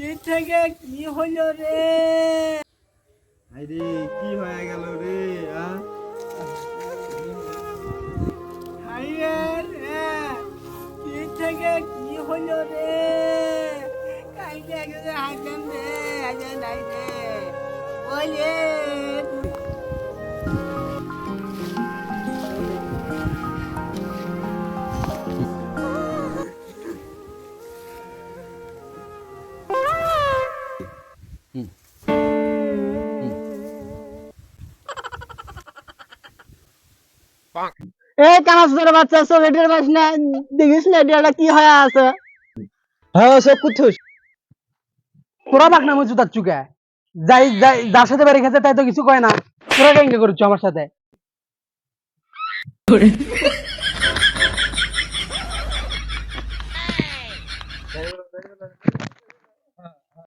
কি থেকে কি হলো রে? আরে কি হয়ে গেল রে কি থেকে কি হলো রে? কাইলে হাইতেন রে একজন নাই রে। এ কানাস ধরে বাচ্চা চকলেটের বাস না দেখিস না এটা কি হয়ে আছে? হ্যাঁ সব কুথুস তোরা বাক নামে জুতার চুকে। যাই যাই যার সাথে বাড়ি খেতে তাই তো কিছু কয় না। তোরা কেঙ্গে করছ আমার সাথে?